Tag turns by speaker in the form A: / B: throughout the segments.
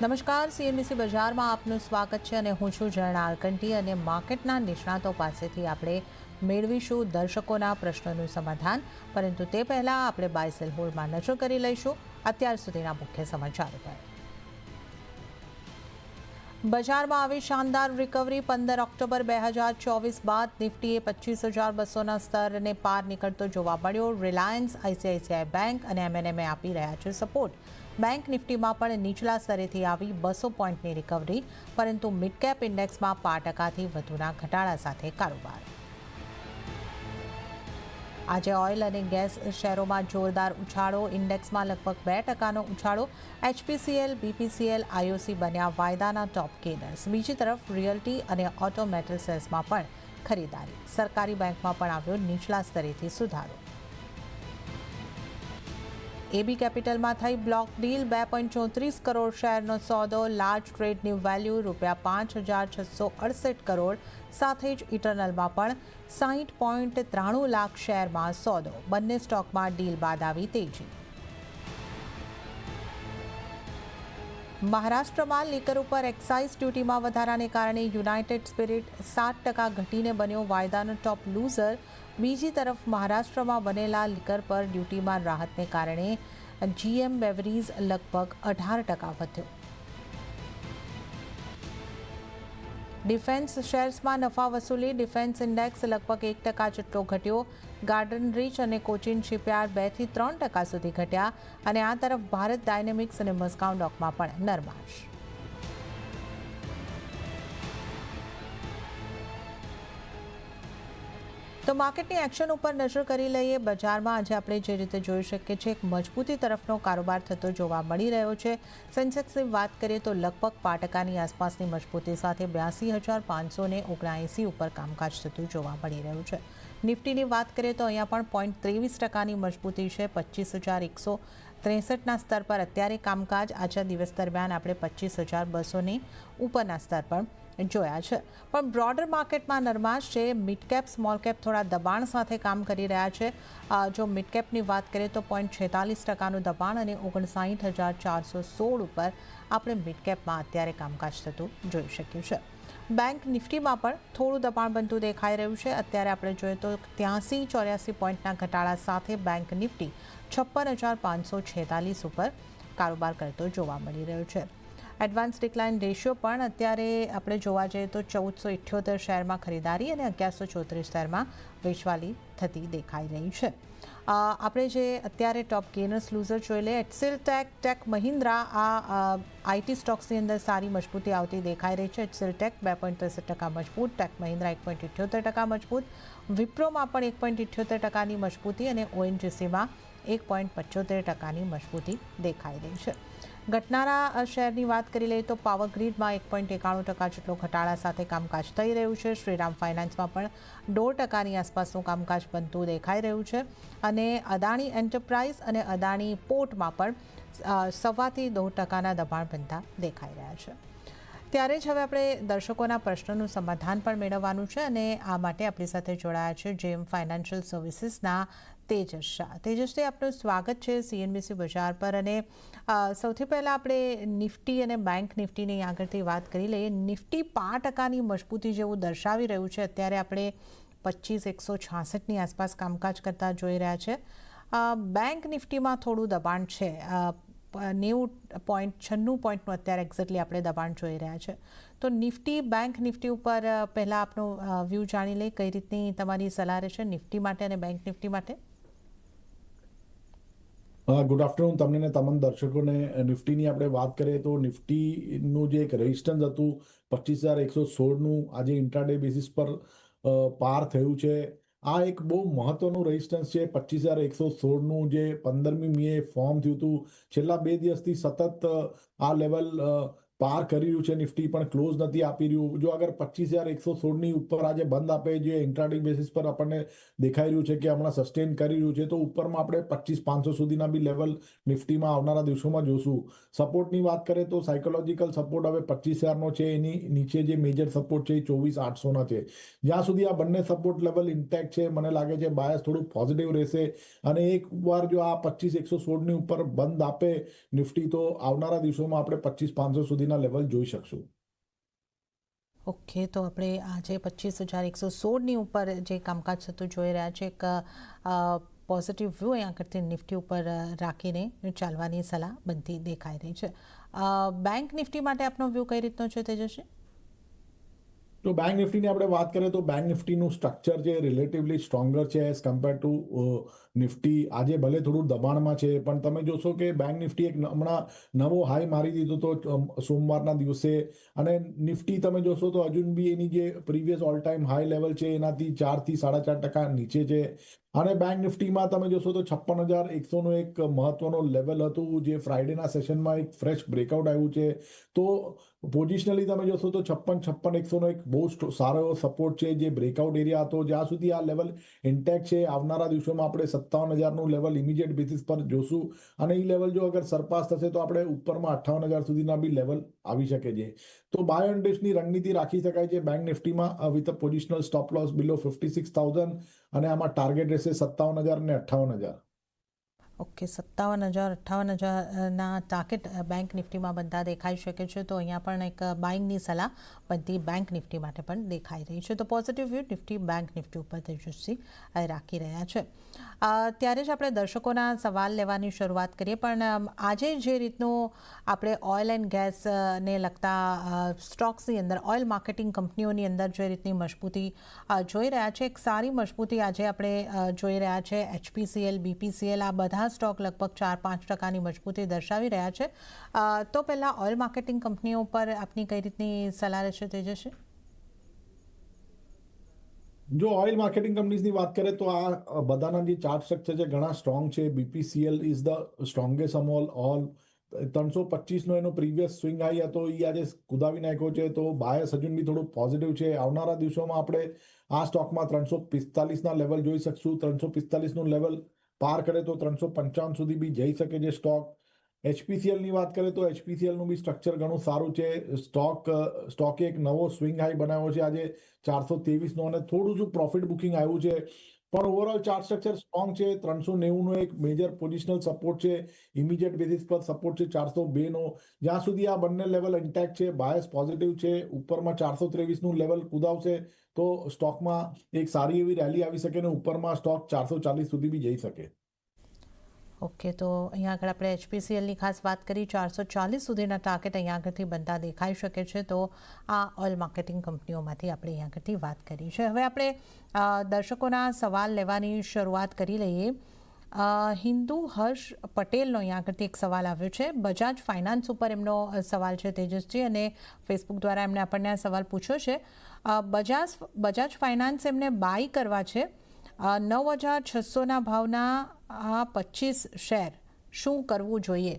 A: નમસ્કાર સીએનબીસી બજારમાં આપનું સ્વાગત છે અને હું છું ઝરણા આલકંટી અને માર્કેટના નિષ્ણાતો પાસેથી આપણે મેળવીશું દર્શકોના પ્રશ્નોનું સમાધાન. પરંતુ તે પહેલાં આપણે બાયસેલ હોલમાં નજર કરી લઈશું. અત્યાર સુધીના મુખ્ય સમાચારો પર. બજારમાં આવી શાનદાર રિકવરી પંદર ઓક્ટોબર બે હજાર ચોવીસ બાદ નિફ્ટીએ પચીસ હજાર બસોના સ્તરને પાર નીકળતો જોવા મળ્યો. રિલાયન્સ આઈસીઆઈસીઆઈ બેંક અને એમએનએમએ આપી રહ્યા છે સપોર્ટ બેંક નિફ્ટીમાં પણ નીચલા સ્તરેથી આવી બસો પોઈન્ટની રિકવરી પરંતુ મિડકેપ ઇન્ડેક્સમાં પાંચ ટકાથી વધુના ઘટાડા સાથે કારોબાર. આજે ઓઇલ અને ગેસ શેરોમાં જોરદાર ઉછાળો, ઇન્ડેક્સમાં લગભગ બે ટકાનો ઉછાળો, એચપીસીએલ, બીપીસીએલ આઈઓસી બન્યા વાયદાના ટોપ ગેનર્સ બીજી તરફ રિયલ્ટી અને ઓટો સેલ્સમાં પણ ખરીદારી. સરકારી બેંકમાં પણ આવ્યો નીચલા સ્તરેથી સુધારો. એબી કેપિટલમાં થઈ બ્લોક ડીલ. બે પોઈન્ટ ચોત્રીસ કરોડ શેરનો સોદો, લાર્જ ટ્રેડની વેલ્યુ રૂપિયા પાંચ હજાર છસો અડસઠ કરોડ, સાથે જ ઇટરનલમાં પણ સાહીઠ પોઈન્ટ ત્રાણું લાખ શેરમાં સોદો. બંને સ્ટોકમાં ડીલ બાદ આવી તેજી. મહારાષ્ટ્રમાં લીકર ઉપર એક્સાઇઝ ડ્યુટીમાં વધારાને કારણે યુનાઇટેડ સ્પિરિટ સાત ટકા ઘટીને બન્યો. વાયદાનો ટોપ લૂઝર બીજી તરફ મહારાષ્ટ્રમાં બનેલા લીકર પર ડ્યુટીમાં રાહતને કારણે જીએમ બેવરીઝ લગભગ અઢાર ટકા વધ્યો. ડિફેન્સ શેર્સમાં નફા વસૂલી ડિફેન્સ ઇન્ડેક્સ લગભગ એક ટકા જેટલો ઘટ્યો. ગાર્ડન રીચ અને કોચિન શિપયાર્ડ બેથી ત્રણ ટકા સુધી ઘટ્યા અને આ તરફ ભારત ડાયનેમિક્સ અને મસ્કાઉ ડોકમાં પણ નરમાશ. તો માર્કેટની એક્શન ઉપર નજર કરી લઈએ. બજારમાં આજે આપણે જે રીતે જોઈ શકીએ છીએ, એક મજબૂતી તરફનો કારોબાર થતો જોવા મળી રહ્યો છે. સેન્સેક્સની વાત કરીએ તો લગભગ પાંચ ટકાની આસપાસની મજબૂતી સાથે બ્યાસી હજાર પાંચસો ને ઓગણએંસી ઉપર કામકાજ થતું જોવા મળી રહ્યું છે. નિફ્ટીની વાત કરીએ તો અહીંયા પણ પોઈન્ટ ત્રેવીસ ટકાની મજબૂતી છે. પચીસ હજાર એકસો ત્રેસઠના સ્તર પર અત્યારે કામકાજ. આજના દિવસ દરમિયાન આપણે પચીસ હજાર બસોની ઉપરના સ્તર પર જોયા છે. પણ બ્રોડર માર્કેટમાં નરમાશ છે. મિડકેપ સ્મોલ કેપ થોડા દબાણ સાથે કામ કરી રહ્યા છે. જો મિડકેપની વાત કરીએ તો પોઈન્ટ છેતાલીસ ટકાનું દબાણ અને ઓગણસાઠ હજાર ચારસો સોળ ઉપર આપણે મિડકેપમાં અત્યારે કામકાજ થતું જોઈ શક્યું છે. બેંક નિફ્ટીમાં પણ થોડું દબાણ બનતું દેખાઈ રહ્યું છે. અત્યારે આપણે જોઈએ તો ત્યાંસી ચોર્યાસી પોઈન્ટના ઘટાડા સાથે બેંક નિફ્ટી છપ્પન હજાર પાંચસો છેતાલીસ ઉપર કારોબાર કરતો જોવા મળી રહ્યો છે. એડવાન્સ ડિક્લાઇન રેશિયો પણ અત્યારે આપણે જોવા જઈએ તો ચૌદસો ઇઠ્યોતેર શેરમાં ખરીદારી અને અગિયારસો ચોત્રીસ શેરમાં વેચવાલી થતી દેખાઈ રહી છે. આપણે જે અત્યારે ટોપ ગેનર્સ લૂઝર જોઈ લઈએ એક્સિલ ટેક ટેક મહિન્દ્રા આ આઈટી સ્ટોક્સની અંદર સારી મજબૂતી આવતી દેખાઈ રહી છે. એક્સિલ ટેક બે પોઈન્ટ ત્રેસઠ ટકા મજબૂત ટેક મહિન્દ્રા એક પોઈન્ટ ઇઠ્યોતેર ટકા મજબૂત વિપ્રોમાં પણ એક પોઈન્ટ ઇઠ્યોતેર ટકાની મજબૂતી અને ઓએનજીસીમાં એક પોઈન્ટ પંચોતેર ટકાની મજબૂતી દેખાઈ રહી છે. ઘટનારા શહેરની વાત કરી લઈએ તો પાવર ગ્રીડમાં એક પોઈન્ટ એકાણું ટકા જેટલો ઘટાડા સાથે કામકાજ થઈ રહ્યું છે. શ્રીરામ ફાઇનાન્સમાં પણ દોઢ ટકાની આસપાસનું કામકાજ બનતું દેખાઈ રહ્યું છે અને અદાણી એન્ટરપ્રાઇઝ અને અદાણી પોર્ટમાં પણ સવાથી દોઢ ટકાના દબાણ બનતા દેખાઈ રહ્યા છે. ત્યારે જ હવે આપણે દર્શકોના પ્રશ્નોનું સમાધાન પણ મેળવવાનું છે અને આ માટે આપણી સાથે જોડાયા છે જેમ ફાઇનાન્શિયલ સર્વિસીસના તેજસ શાહ. તેજસથી આપનું સ્વાગત છે સીએનબીસી બજાર પર અને સૌથી પહેલાં આપણે નિફ્ટી અને બેંક નિફ્ટીની આગળથી વાત કરી લઈએ. નિફ્ટી પાંચ ટકાની મજબૂતી જેવું દર્શાવી રહ્યું છે. અત્યારે આપણે પચીસ એકસો છાસઠની આસપાસ કામકાજ કરતા જોઈ રહ્યા છે. બેંક નિફ્ટીમાં થોડું દબાણ છે. નેવું પોઈન્ટ, છન્નું પોઈન્ટનું અત્યારે એક્ઝેક્ટલી આપણે દબાણ જોઈ રહ્યા છે. તો નિફ્ટી, બેંક નિફ્ટી ઉપર પહેલાં આપનો વ્યૂ જાણી લઈ કઈ રીતની તમારી સલાહ રહેશે નિફ્ટી માટે અને બેંક નિફ્ટી માટે?
B: ગુડ આફ્ટરનૂન તમને ને તમામ દર્શકોને નિફ્ટીની આપણે વાત કરીએ તો નિફ્ટીનું જે એક રેઝિસ્ટન્સ હતું પચીસ હજાર એકસો સોળનું આજે ઇન્ટ્રાડે બેસિસ પર પાર થયું છે. આ એક બહુ મહત્વનું રેઝિસ્ટન્સ છે. પચીસ હજાર એકસો સોળનું જે પંદરમી મીએ ફોર્મ થયું હતું. છેલ્લા બે દિવસથી સતત આ લેવલ પાર કરી રહ્યું છે, નિફ્ટી પણ ક્લોઝ નથી આપી રહ્યું. જો અગર પચીસ હજાર એકસો સોળની ઉપર આજે બંધ આપે, જે ઇન્ટ્રાડિક બેસિસ પર આપણને દેખાઈ રહ્યું છે કે હમણાં સસ્ટેન કરી રહ્યું છે, તો ઉપરમાં આપણે પચીસ પાંચસો સુધીના બી લેવલ નિફ્ટીમાં આવનારા દિવસોમાં જોશું. સપોર્ટની વાત કરીએ તો સાયકોલોજીકલ સપોર્ટ હવે પચીસ હજારનો છે, એની નીચે જે મેજર સપોર્ટ છે એ ચોવીસ આઠસોના છે. જ્યાં સુધી આ બંને સપોર્ટ લેવલ ઇન્ટેક્ટ છે, મને લાગે છે બાયસ થોડું પોઝિટિવ રહેશે. અને એક વાર જો આ પચીસ એકસો સોળની ઉપર બંધ આપે, નિફ્ટી તો આવનારા દિવસોમાં આપણે પચીસ પાંચસો સુધીના લેવલ જોઈ શકશું.
A: ઓકે તો આપણે આજે પચીસ હજાર એકસો સોળની ઉપર જે કામકાજ થતું જોઈ રહ્યા છે, એક પોઝિટિવ વ્યૂ અહીંયા કરતી નિફ્ટી ઉપર રાખીને ચાલવાની સલાહ બનતી દેખાઈ રહી છે. બેંક નિફ્ટી માટે આપનો વ્યૂ કઈ રીતનો છે તેજસ્વી?
B: તો બેંક નિફ્ટીની આપણે વાત કરીએ તો બેંક નિફ્ટીનું સ્ટ્રક્ચર જે રિલેટિવલી સ્ટ્રોંગર છે એઝ કમ્પેર ટુ નિફ્ટી આજે ભલે થોડું દબાણમાં છે, પણ તમે જોશો કે બેંક નિફ્ટી એક હમણાં નવો હાઈ મારી દીધો તો સોમવારના દિવસે. અને નિફ્ટી તમે જોશો તો હજુ બી એની જે previous all time high level છે, એનાથી ચારથી સાડા ચાર ટકા નીચે છે. અને બેંક નિફ્ટીમાં તમે જોશો તો છપ્પન હજાર એકસોનું એક મહત્વનો લેવલ હતું, જે ફ્રાઇડેના સેશનમાં એક ફ્રેશ બ્રેકઆઉટ આવ્યું છે. તો પોઝિશનલી તમે જોશો તો છપ્પન છપ્પન એકસોનો એક બહુ સારો સપોર્ટ છે. જે બ્રેકઆઉટ એરિયા હતો, જ્યાં સુધી આ લેવલ ઇન્ટેક્ટ છે, આવનારા દિવસોમાં આપણે સત્તાવન હજારનું લેવલ ઇમિડિયેટ બેસિસ પર જોશું. અને એ લેવલ જો અગર સરપાસ થશે, તો આપણે ઉપરમાં અઠ્ઠાવન હજાર સુધીના બી લેવલ આવી શકે છે. તો બાય એન્ડ રણનીતિ રાખી શકાય છે bank નિફ્ટીમાં with a positional stop loss below fifty six thousand અને આમાં ટાર્ગેટ રહેશે સત્તાવન હજાર અને અઠ્ઠાવન હજાર.
A: ઓકે, સત્તાવન હજાર, અઠ્ઠાવન હજારના ટાર્ગેટ બેંક નિફ્ટીમાં બનતા દેખાઈ શકે છે. તો અહીંયા પણ એક બાઇંગની સલાહ બનતી બેંક નિફ્ટી માટે પણ દેખાઈ રહી છે. તો positive view Nifty bank Nifty ઉપર તેજસ્વી રાખી રહ્યા છે. ત્યારે જ આપણે દર્શકોના સવાલ લેવાની શરૂઆત કરીએ. પણ આજે જે રીતનું આપણે ઓઇલ એન્ડ ગેસને લગતા સ્ટોક્સની અંદર ઓઇલ માર્કેટિંગ કંપનીઓની અંદર જે રીતની મજબૂતી જોઈ રહ્યા છે. એક સારી મજબૂતી આજે આપણે જોઈ રહ્યા છે. એચપીસીએલ બીપીસીએલ આ બધા સ્ટોક લગભગ ચાર પાંચ ટકાની મજબૂતી દર્શાવી રહ્યા છે. તો પહેલાં ઓઇલ માર્કેટિંગ કંપનીઓ પર આપની કઈ રીતની સલાહ રહેશે તેજસ્વી
B: જો ઓઇલ માર્કેટિંગ કંપનીઝની વાત કરીએ તો આ બધાના જે ચાર્ટ સ્ટ્રક્ચર છે ઘણા સ્ટ્રોંગ છે. BPCL is the strongest among all ત્રણસો પચીસનો એનો પ્રીવિયસ સ્વિંગ હાઈ હતો. એ આજે કુદાવી નાખ્યો છે. તો બાયસ હજુ બી થોડું પોઝિટિવ છે. આવનારા દિવસોમાં આપણે આ સ્ટોકમાં ત્રણસો પિસ્તાલીસના લેવલ જોઈ શકશું. ત્રણસો પિસ્તાલીસનું લેવલ પાર કરે તો ત્રણસો પંચાવન સુધી બી જઈ શકે છે સ્ટોક એચપીસીએલની વાત કરીએ તો એચપીસીએલનું બી સ્ટ્રક્ચર ઘણું સારું છે. સ્ટોક સ્ટોકે એક નવો સ્વિંગ હાઈ બનાવ્યો છે. આજે ચારસો નો અને થોડું શું પ્રોફિટ બુકિંગ આવ્યું છે. પણ ઓવરઓલ ચાર્ટ સ્ટ્રક્ચર સ્ટ્રોંગ છે, ત્રણસો નેવુંનો એક મેજર પોઝિશનલ સપોર્ટ છે ઇમિડિયેટ બેસિસ પર સપોર્ટ છે ચારસો નો જ્યાં સુધી આ બંને લેવલ ઇન્ટેક્ટ છે બાયસ પોઝિટિવ છે, ઉપરમાં ચારસો નું લેવલ કુદાવશે, તો સ્ટોકમાં એક સારી એવી રેલી આવી શકે ને ઉપરમાં સ્ટોક ચારસો ચાલીસ સુધી બી જઈ શકે.
A: ઓકે, તો અહીંયા આગળ આપણે એચપીસીએલની ખાસ વાત કરી. ચારસો ચાલીસ સુધીના ટાર્ગેટ અહીંયા આગળથી બનતા દેખાઈ શકે છે. તો આ ઓઇલ માર્કેટિંગ કંપનીઓમાંથી આપણે અહીંયા આગળથી વાત કરી છે. હવે આપણે દર્શકોના સવાલ લેવાની શરૂઆત કરી લઈએ. હિન્દુ હર્ષ પટેલનો અહીંયા આગળથી એક સવાલ આવ્યો છે. બજાજ ફાઇનાન્સ ઉપર એમનો સવાલ છે તેજસજી અને ફેસબુક દ્વારા એમણે આપણને આ સવાલ પૂછ્યો છે. બજાજ બજાજ ફાઇનાન્સ એમને બાય કરવા છે. નવ હજાર છસોના ભાવના આ પચીસ શેર શું કરવું જોઈએ?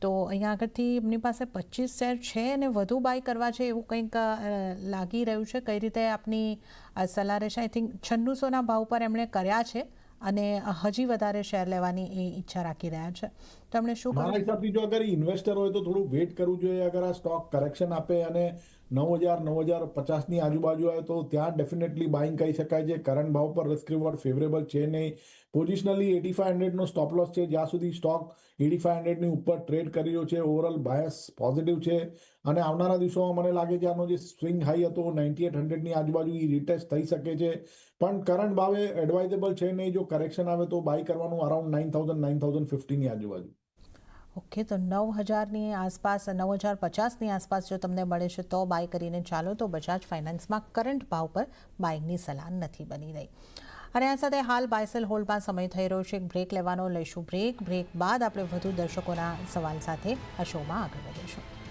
A: તો અહીંયા આગળથી એમની પાસે પચીસ શેર છે અને વધુ બાય કરવા છે એવું કંઈક લાગી રહ્યું છે. કઈ રીતે આપની સલાહ રહેશે? આઈ થિંક છન્નુસોના ભાવ પર એમણે કર્યા છે અને હજી વધારે શેર લેવાની એ ઈચ્છા રાખી રહ્યા છે. તો એમણે શું
B: મારા
A: કરવું?
B: હિસાબથી જો અગર ઇન્વેસ્ટર હોય તો થોડું વેઇટ કરવું જોઈએ. અગર આ સ્ટોક કરેક્શન આપે અને નવ હજાર નવ હજાર પચાસની આજુબાજુ આવે તો ત્યાં ડેફિનેટલી બાઇંગ કરી શકાય છે. કરંટ ભાવ પર રિસ્ક રિવોર્ડ ફેવરેબલ છે નહીં. પોઝિશનલી એટી ફાઈવ હંડ્રેડનો સ્ટોપ લોસ છે. જ્યાં સુધી સ્ટોક એટી ફાઈવ હંડ્રેડની ઉપર ટ્રેડ કરી રહ્યો છે. ઓવરઓલ બાયસ પોઝિટિવ છે. અને આવનારા દિવસોમાં મને લાગે છે આનો જે સ્વિંગ હાઈ હતો નાઇન્ટી એટ હંડ્રેડની આજુબાજુ એ રિટેસ્ટ થઈ શકે છે. પણ કરંટ ભાવે એડવાઇઝેબલ છે નહીં. જો કરેક્શન આવે તો બાય કરવાનું around nine thousand nine thousand ફિફ્ટીની આજુબાજુ.
A: ઓકે, તો નવ હજારની આસપાસ, નવ હજાર પચાસની આસપાસ જો તમને મળે છે તો બાય કરીને ચાલો. તો બજાજ ફાઇનાન્સમાં કરંટ ભાવ પર બાઇંગની સલાહ નથી બની રહી. અને આ સાથે હાલ બાયસેલ હોલ્ડમાં સમય થઈ રહ્યો છે. એક બ્રેક લેવાનો, લઈશું બ્રેક બ્રેક બાદ આપણે વધુ દર્શકોના સવાલ સાથે આ શોમાં આગળ વધીશું.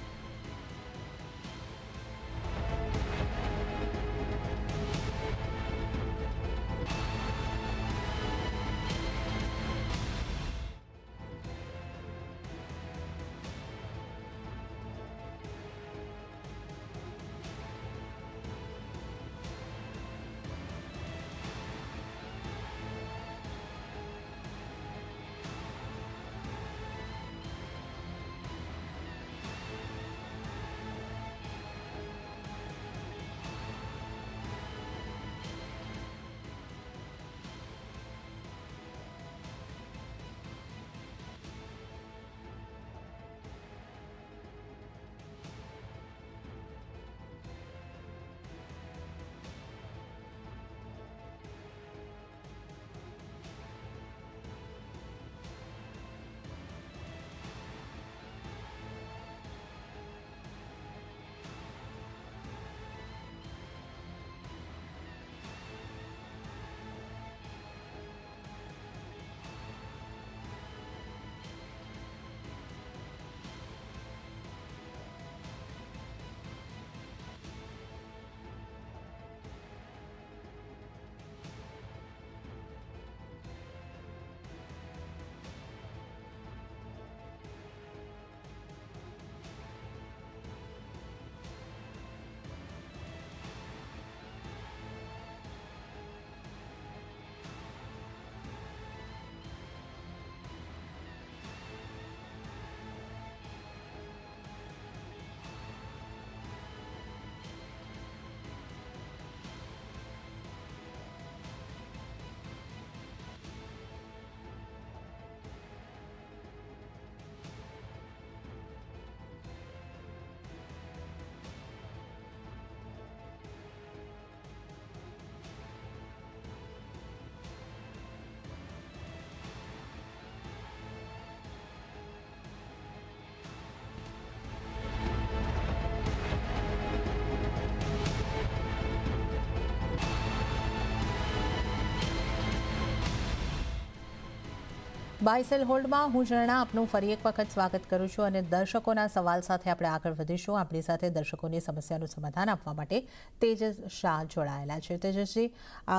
A: બાયસેલ હોલ્ડમાં હું ઝરણા આપનું ફરી એક વખત સ્વાગત કરું છું અને દર્શકોના સવાલ સાથે આપણે આગળ વધીશું. આપણી સાથે દર્શકોની સમસ્યાનું સમાધાન આપવા માટે તેજસ શાહ જોડાયેલા છે. તેજસજી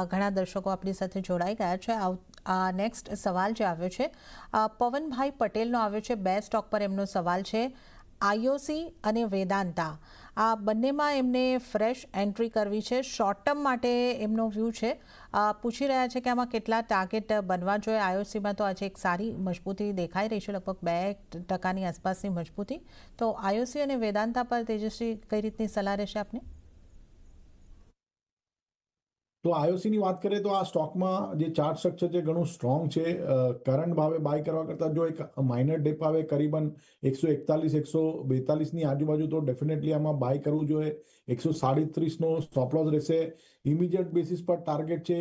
A: ઘણા દર્શકો આપણી સાથે જોડાઈ ગયા છે. આ નેક્સ્ટ સવાલ જે આવ્યો છે પવનભાઈ પટેલનો આવ્યો છે. બે સ્ટોક પર એમનો સવાલ છે. આઈઓસી અને વેદાંતા. આ બંનેમાં એમને ફ્રેશ એન્ટ્રી કરવી છે. શોર્ટ ટર્મ માટે એમનો વ્યૂ છે. પૂછી રહ્યા છે કે આમાં કેટલા ટાર્ગેટ બનવા જોઈએ. આઈઓસીમાં તો આજે એક સારી મજબૂતી દેખાઈ રહી છે. લગભગ બે ટકાની આસપાસની મજબૂતી. તો આઈઓસી અને વેદાંતા પર તેજસ્વી કઈ રીતની સલાહ રહેશે આપને?
B: તો આઈઓસીની વાત કરીએ તો આ સ્ટોકમાં જે ચાર્ટ સ્ટ્રક્ચર છે ઘણું સ્ટ્રોંગ છે. કરંટ ભાવે બાય કરવા કરતાં જો એક માઇનર ડેપ આવે, કરીબન એકસો એકતાલીસ, એકસો બેતાલીસની આજુબાજુ તો ડેફિનેટલી આમાં બાય કરવું જોઈએ. એકસો સાડત્રીસનો સ્ટોપલોસ રહેશે. ઇમિડિયેટ બેસિસ પર ટાર્ગેટ છે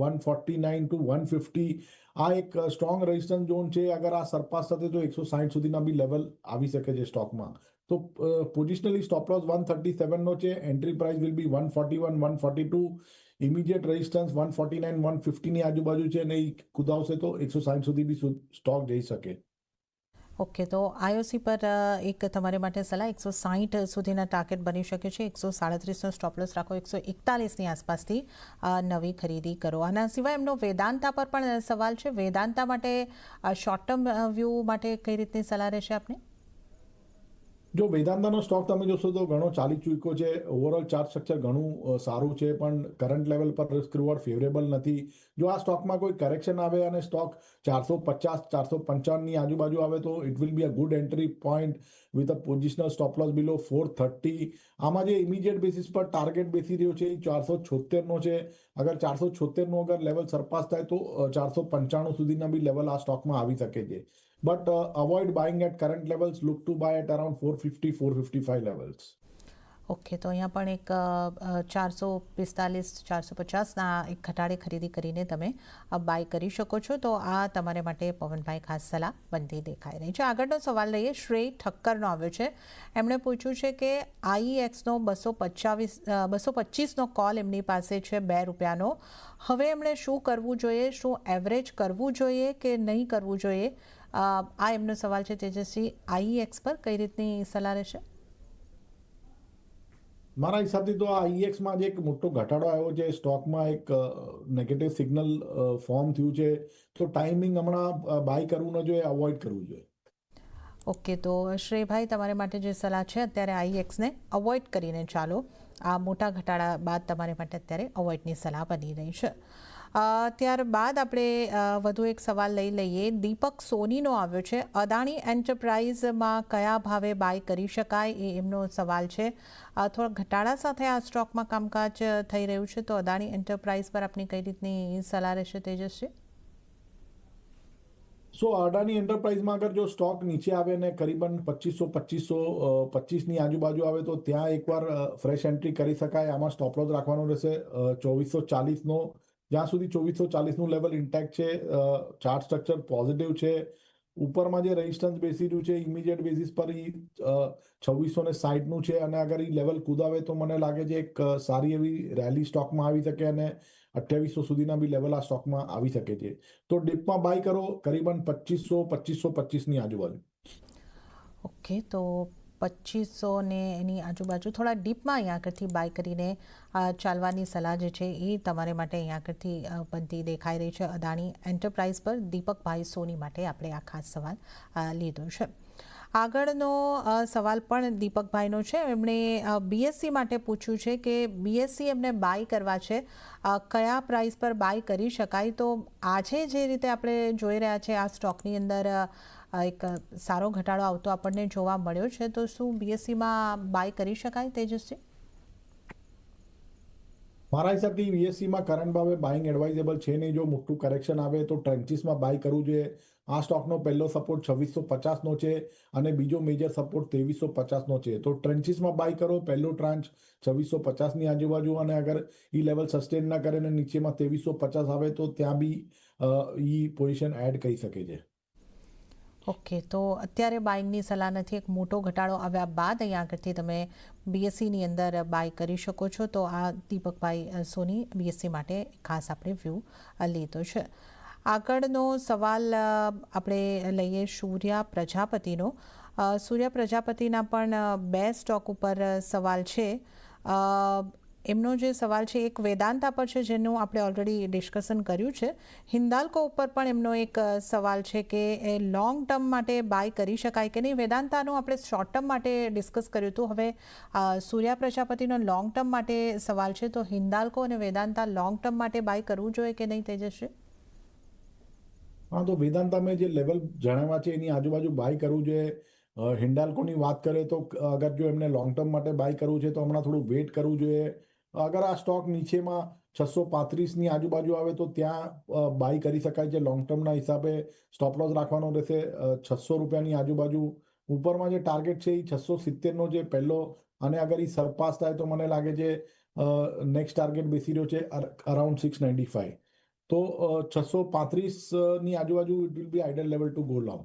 B: one forty nine to one fifty આ એક સ્ટ્રોંગ રેઝિસ્ટન્સ ઝોન છે. અગર આ સરપાસ થશે તો એકસો સાઠ સુધીના બી લેવલ આવી શકે છે સ્ટોકમાં તો positionally stop loss one thirty સેવનનો છે. Entry price will be one forty one one forty two immediate resistance one forty nine one ફિફ્ટીની આજુબાજુ છે અને એ કુદાવશે તો એકસો સાઠ સુધી બી સ્ટોક જઈ શકે.
A: ઓકે, તો આઈઓસી પર એક તમારે માટે સલાહ એકસો સાહીઠ સુધીના ટાર્ગેટ બની શકે છે. એકસો સાડત્રીસનો સ્ટોપલોસ રાખો એકસો એકતાલીસની આસપાસથી નવી ખરીદી કરો. આના સિવાય એમનો વેદાંતા પર પણ સવાલ છે. વેદાંતા માટે શોર્ટ ટર્મ વ્યૂ માટે કઈ રીતની સલાહ રહેશે આપને?
B: જો વેદાંતાનો સ્ટોક તમે જોશો તો ઘણો ચાલી ચૂક્યો છે. ઓવરઓલ ચાર્જ સ્ટ્રક્ચર ઘણું સારું છે, પણ કરંટ લેવલ પર રિસ્ક રિવોર્ડ ફેવરેબલ નથી. જો આ સ્ટોકમાં કોઈ કરેક્શન આવે અને સ્ટોક ચારસો પચાસ, ચારસો પંચાવનની આજુબાજુ આવે તો it will be a good entry point with a positional stop loss below four thirty આમાં જે ઇમિડિયેટ બેસિસ પર ટાર્ગેટ બેસી રહ્યો છે એ ચારસો છોતેરનો છે. અગર ચારસો છોતેરનો અગર લેવલ સરપાસ થાય તો ચારસો પંચાણું સુધીના બી લેવલ આ સ્ટોકમાં આવી શકે છે. But avoid buying at current levels look to buy at around four fifty four fifty
A: okay તો અહીંયા પણ એક ચારસો પિસ્તાલીસ, ચારસો પચાસના એક ઘટાડે ખરીદી કરીને તમે બાય કરી શકો છો. તો આ તમારે માટે પવનભાઈ ખાસ સલાહ બનતી દેખાઈ રહી છે. આગળનો સવાલ લઈએ. શ્રેય ઠક્કરનો આવ્યો છે. એમણે પૂછ્યું છે કે આઈએક્સનો બસો પચાવીસ બસો પચીસનો કોલ એમની પાસે છે બે રૂપિયાનો. હવે એમણે શું કરવું જોઈએ? શું એવરેજ કરવું જોઈએ કે નહીં કરવું જોઈએ? આ એમનો સવાલ છે તેજસ્વી આઈએક્સ પર કઈ રીતની સલાહ રહેશે?
B: મારા હિસાબથી તો આ આઈએક્સમાં જે એક મોટો ઘટાડો આવ્યો છે. સ્ટોકમાં એક નેગેટિવ સિગ્નલ ફોર્મ થયું છે. તો ટાઈમિંગ હમણાં બાય કરવું ન જોઈએ અવોઇડ કરવું જોઈએ.
A: ઓકે તો શ્રેયભાઈ તમારે માટે જે સલાહ છે અત્યારે આઈએક્સને અવોઇડ કરીને ચાલો. આ મોટા ઘટાડા બાદ તમારે માટે અત્યારે અવોઇડની સલાહ બની રહી છે. ત્યારબાદ આપણે વધુ એક સવાલ લઈ લઈએ. દીપક સોનીનો આવ્યો છે. અદાણી એન્ટરપ્રાઇઝમાં કયા ભાવે બાય કરી શકાય એ એમનો સવાલ છે. થોડા ઘટાડા સાથે આ સ્ટોકમાં કામકાજ થઈ રહ્યું છે. તો અદાણી એન્ટરપ્રાઇઝ પર આપની કઈ રીતની સલાહ રહેશે તેજસ્વી?
B: સો અડાની એન્ટરપ્રાઇઝમાં અગર જો સ્ટોક નીચે આવે ને કરીબન પચીસો પચીસો પચીસની આજુબાજુ આવે તો ત્યાં એકવાર ફ્રેશ એન્ટ્રી કરી શકાય. આમાં સ્ટોપલોસ રાખવાનો રહેશે. ચોવીસો ચાલીસનો જ્યાં સુધી ચોવીસો ચાલીસનું લેવલ ઇન્ટેક્ટ છે ચાર્ટ સ્ટ્રક્ચર પોઝિટિવ છે. ઉપરમાં જે રેઝિસ્ટન્સ બેસી રહ્યું છે ઇમિડિયેટ બેસિસ પર એ છવ્વીસો ને સાહીઠનું છે અને અગર એ લેવલ કુદાવે તો મને લાગે છે એક સારી એવી રેલી સ્ટોકમાં આવી શકે અને અઠ્યાવીસો સુધીના બી લેવલ આ સ્ટોકમાં આવી શકે છે. તો ડીપમાં બાય કરો, કરીબન પચીસો પચીસો પચીસની આજુબાજુ.
A: ઓકે તો પચીસો ને એની આજુબાજુ થોડા ડીપમાં અહીંયા આગળથી બાય કરીને ચાલવાની સલાહ જે છે એ તમારે માટે અહીંયા આગળથી બનતી દેખાઈ રહી છે. અદાણી એન્ટરપ્રાઇઝ પર દીપકભાઈ સોની માટે આપણે આ ખાસ સવાલ લીધો છે. આગળનો સવાલ પણ દીપકભાઈનો છે. એમણે બીએસસી માટે પૂછ્યું છે કે બીએસસી એમને બાય કરવા છે. કયા પ્રાઇસ પર બાય કરી શકાય? તો આજે જે રીતે આપણે જોઈ રહ્યા છે, આ સ્ટોકની અંદર એક સારો ઘટાડો આવતો આપણને જોવા મળ્યો છે. તો શું બીએસસીમાં બાય કરી શકાય તેજસ્વી?
B: મારા હિસાબથી બીએસસીમાં કરંટ ભાવે બાઇંગ એડવાઇઝેબલ છે નહીં. જો મોટું કરેક્શન આવે તો ટ્રેન્ચીસમાં બાય કરવું જોઈએ. આ સ્ટોકનો પહેલો સપોર્ટ છવ્વીસો પચાસનો છે અને બીજો મેજર સપોર્ટ ત્રેવીસો પચાસનો છે. તો ટ્રેન્ચીસમાં બાય કરો, પહેલો ટ્રાન્ચ છવ્વીસો પચાસની આજુબાજુ અને અગર એ લેવલ સસ્ટેન ના કરે અને નીચેમાં ત્રેવીસો પચાસ આવે તો ત્યાં બી એ પોઝિશન એડ કરી શકે છે.
A: ઓકે તો અત્યારે બાઇંગની સલાહ નથી, એક મોટો ઘટાડો આવ્યા બાદ અહીંયા આગળથી તમે બીએસસીની અંદર બાય કરી શકો છો. તો આ દીપકભાઈ સોની બીએસસી માટે ખાસ આપણે વ્યૂ લીધો છે. આગળનો સવાલ આપણે લઈએ સૂર્યા પ્રજાપતિનો. સૂર્ય પ્રજાપતિના પણ બે સ્ટોક ઉપર સવાલ છે. એમનો જે સવાલ છે, એક વેદાંતા પર છે, જેનું આપણે ઓલરેડી ડિસ્કશન કર્યું છે. હિન્દાલ્કો ઉપર પણ એમનો એક સવાલ છે કે એ લોંગ ટર્મ માટે બાય કરી શકાય કે નહીં? વેદાંતાનું આપણે શોર્ટ ટર્મ માટે ડિસ્કસ કર્યું હતું. હવે સૂર્યા પ્રજાપતિનો લોંગ ટર્મ માટે સવાલ છે, તો હિન્દાલ્કો અને વેદાંતા લોંગ ટર્મ માટે બાય કરવું જોઈએ કે નહીં તેજસ્વી
B: હા, તો વેદાંત તમે જે લેવલ જણાવ્યા છે, એની આજુબાજુ બાય કરવું જોઈએ હિન્ડાલ્કોની વાત કરીએ તો અગર જો એમને લોંગ ટર્મ માટે બાય કરવું છે, તો હમણાં થોડું વેઇટ કરવું જોઈએ. અગર આ સ્ટોક નીચેમાં છસો પાંત્રીસની આજુબાજુ આવે, તો ત્યાં બાય કરી શકાય છે. લોંગ ટર્મના હિસાબે સ્ટોપ લોસ રાખવાનો રહેશે. છસો રૂપિયાની આજુબાજુ ઉપરમાં જે ટાર્ગેટ છે, એ છસો સિત્તેરનો જે પહેલો અને અગર એ સરપાસ થાય, તો મને લાગે છે નેક્સ્ટ ટાર્ગેટ બેસી રહ્યો છે અરાઉન્ડ સિક્સ નાઇન્ટી ફાઈવ તો છસો પાંત્રીસની આજુબાજુ it will be ideal level to go long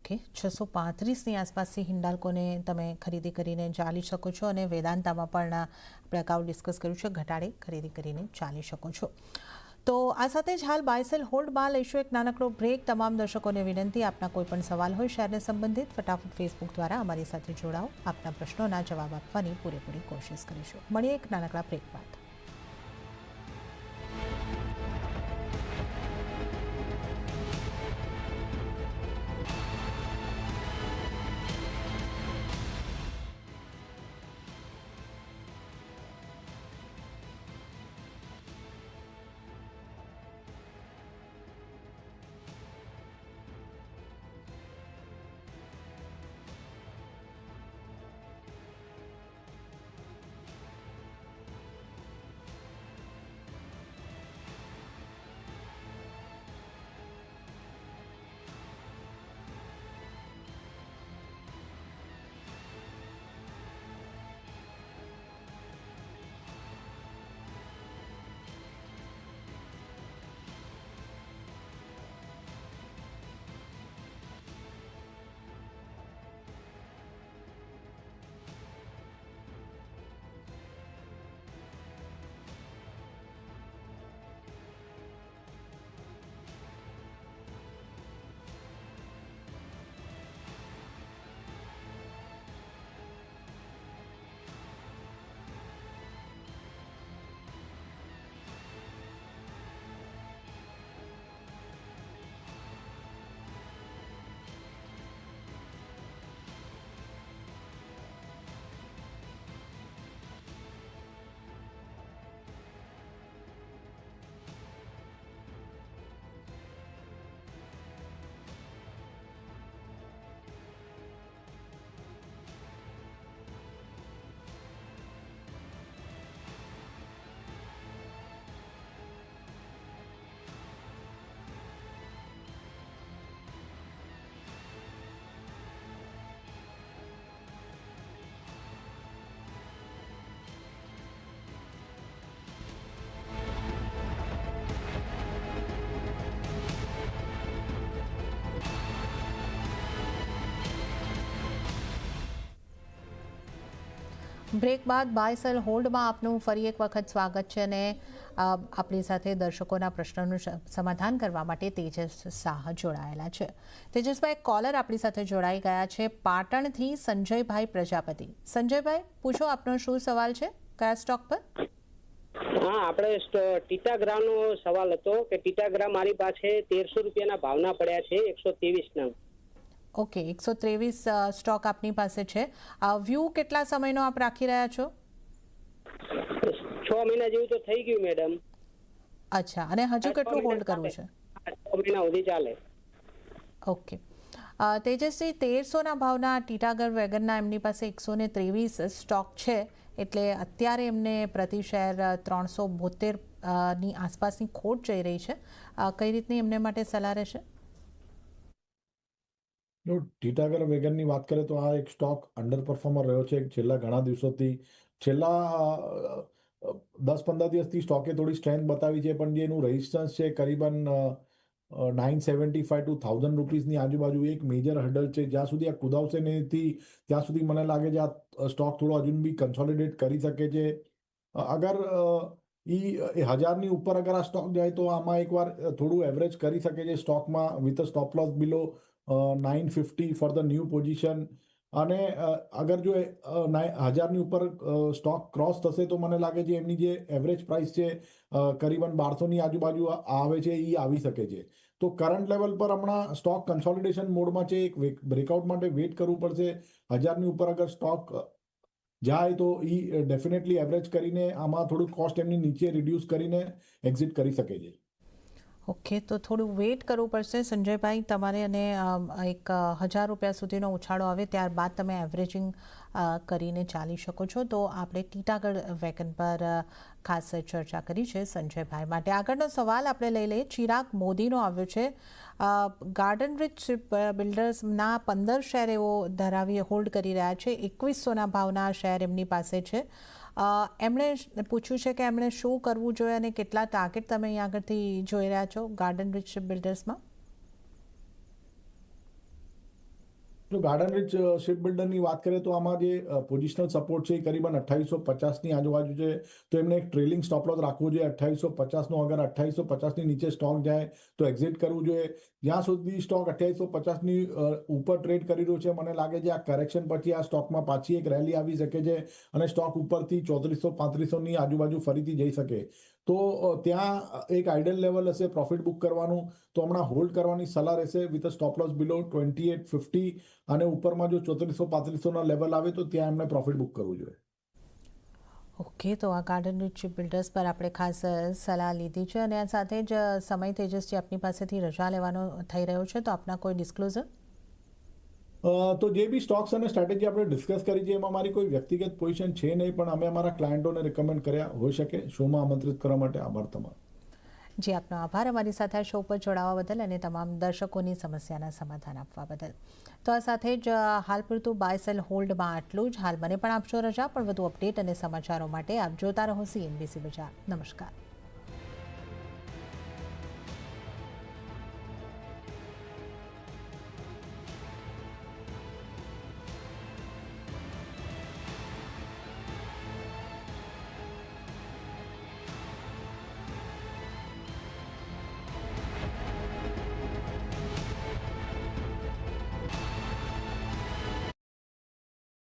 A: okay છસો પાંત્રીસની આસપાસથી હિન્ડાલ્કોને તમે ખરીદી કરીને ચાલી શકો છો અને વેદાંતામાં પણ આપણે અગાઉ ડિસ્કસ કર્યું છે, ઘટાડે ખરીદી કરીને ચાલી શકો છો. તો આ સાથે જ હાલ બાયસેલ હોલ્ડમાં લઈશું એક નાનકડો બ્રેક તમામ દર્શકોને વિનંતી, આપના કોઈ પણ સવાલ હોય, શેરને સંબંધિત, ફટાફટ ફેસબુક દ્વારા અમારી સાથે જોડાઓ. આપના પ્રશ્નોના જવાબ આપવાની પૂરેપૂરી કોશિશ કરીશું. મળીએ એક નાનકડા બ્રેક બાદ. બ્રેક બાદ બાયસેલ હોલ્ડમાં આપનું ફરી એક વખત સ્વાગત છે અને આપણી સાથે દર્શકોના પ્રશ્નોનું સમાધાન કરવા માટે તેજસ શાહ જોડાયેલા છે. તેજસભાઈ, કોલર આપણી સાથે જોડાઈ ગયા છે. પાટણથી સંજયભાઈ પ્રજાપતિ. સંજયભાઈ, પૂછો આપનો શું સવાલ છે? કયા સ્ટોક પર?
C: હા, આપણે ટીટાગ્રામનો સવાલ હતો કે ટીટાગ્રામ મારી પાસે તેરસો રૂપિયાના ભાવના પડ્યા છે, એકસો ત્રેવીસ ના
A: ઓકે એકસો ત્રેવીસ સ્ટોક આપની પાસે છે. વ્યૂ કેટલા સમયનો આપ રાખી રહ્યા છો?
C: છ મહિના જેવું તો થઈ ગયું મેડમ
A: અચ્છા અને હજુ કેટલું હોલ્ડ કરવું છે?
C: મહિના સુધી ચાલે.
A: ઓકે તેજસ્વી તેરસોના ભાવના ટીટાગર વેગનના એમની પાસે એકસો ને ત્રેવીસ સ્ટોક છે એટલે અત્યારે એમને પ્રતિ શેર ત્રણસો બોતેરની આસપાસની ખોટ જઈ રહી છે. કઈ રીતની એમને માટે સલાહ રહેશે?
B: જો ટીટાગર વેગનની વાત કરીએ તો આ એક સ્ટોક અંડર પરફોર્મર રહ્યો છે. છેલ્લા ઘણા દિવસોથી, છેલ્લા દસ પંદર દિવસથી સ્ટોકે થોડી સ્ટ્રેન્થ બતાવી છે, પણ જે એનું રેઝિસ્ટન્સ છે કરીબન nine seventy five two thousand રૂપીઝની આજુબાજુ એક મેજર હર્ડલ છે. જ્યાં સુધી આ કુદાવશે નહીંથી ત્યાં સુધી મને લાગે છે આ સ્ટોક થોડો હજુ બી કન્સોલિડેટ કરી શકે છે. અગર એ હજારની ઉપર અગર આ સ્ટોક જાય તો આમાં એકવાર થોડું એવરેજ કરી શકે છે સ્ટોકમાં with a stop loss below nine fifty for the new position અને અગર જો હજારની ઉપર સ્ટોક ક્રોસ થશે તો મને લાગે છે એમની જે એવરેજ પ્રાઇસ છે કરીબન બારસોની આજુબાજુ આવે છે એ આવી શકે છે. તો કરંટ લેવલ પર હમણાં સ્ટોક કન્સોલિડેશન મોડમાં છે, એક બ્રેકઆઉટ માટે વેઇટ કરવું પડશે. હજારની ઉપર અગર સ્ટોક જાય તો એ ડેફિનેટલી એવરેજ કરીને આમાં થોડું કોસ્ટ એમની નીચે રિડ્યુસ કરીને એક્ઝિટ કરી શકે છે.
A: ઓકે, તો થોડું વેઇટ કરવું પડશે. સંજયભાઈ, તમારે અને એક હજાર રૂપિયા સુધીનો ઉછાળો આવે ત્યારબાદ તમે એવરેજિંગ કરીને ચાલી શકો છો. તો આપણે ટીટાગઢ વેગન પર ખાસ ચર્ચા કરી છે સંજયભાઈ માટે. આગળનો સવાલ આપણે લઈ લઈએ. ચિરાગ મોદીનો આવ્યો છે. ગાર્ડન રિચ બિલ્ડર્સના પંદર શેર એવો ધરાવી હોલ્ડ કરી રહ્યા છે. એકવીસોના ભાવના શેર એમની પાસે છે. એમણે પૂછ્યું છે કે એમણે શું કરવું જોઈએ અને કેટલા ટાર્ગેટ તમે અહીં આગળથી જોઈ રહ્યા છો ગાર્ડન રિચ બિલ્ડર્સમાં
B: જો ગાર્ડન રિચ શિપ બિલ્ડરની વાત કરીએ તો આમાં જે પોઝિશનલ સપોર્ટ છે એ કરીબન અઠ્ઠાવીસો પચાસની આજુબાજુ છે. તો એમને એક ટ્રેલિંગ સ્ટોપ લોસ રાખવો જોઈએ. અઠ્ઠાવીસો પચાસનો અગર અઠ્ઠાવીસો પચાસની નીચે સ્ટોક જાય તો એક્ઝિટ કરવું જોઈએ. જ્યાં સુધી સ્ટોક અઠ્ઠાવીસો પચાસની ઉપર ટ્રેડ કરી રહ્યો છે, મને લાગે છે આ કરેક્શન પછી આ સ્ટોકમાં પાછી એક રેલી આવી શકે છે અને સ્ટોક ઉપરથી ચોત્રીસો પાંત્રીસોની આજુબાજુ ફરીથી જઈ શકે. તો ત્યાં એક આઈડલ લેવલ હશે પ્રોફિટ બુક કરવાનું. તો હમણાં હોલ્ડ કરવાની સલાહ રહેશે with stop loss below twenty eight fifty અને ઉપરમાં જો ચોત્રીસો પાંત્રીસોના લેવલ આવે તો ત્યાં એમને પ્રોફિટ બુક કરવું જોઈએ.
A: ઓકે તો આ ગાર્ડન રીચ બિલ્ડર્સ પર આપણે ખાસ સલાહ લીધી છે અને આ સાથે જ અ, સમય તેજસજી આપની પાસેથી રજા લેવાનો થઈ રહ્યો છે. તો આપના કોઈ ડિસ્ક્લોઝર
B: અ, તો જે બી સ્ટોક્સ અને સ્ટ્રેટેજી આપણે ડિસ્કસ કરી છે, એમાં મારી કોઈ વ્યક્તિગત પોઝિશન છે નહીં, પણ અમે અમારા ક્લાયન્ટોને રેકમેન્ડ કર્યા હોઈ શકે. શોમાં આમંત્રિત કરવા માટે આભાર તમારો.
A: જી, આપનો આભાર. અમારી સાથે આ શો પર જોડાવા બદલ અને તમામ દર્શકોની સમસ્યાના સમાધાન આપવા બદલ. તો આ સાથે જ હાલ પૂરતું બાય સેલ હોલ્ડમાં આટલું જ. હાલ મને પણ આપશો રજા, પણ વધુ અપડેટ અને સમાચારો માટે આપ જોતા રહો સીએનબીસી બજાર. નમસ્કાર.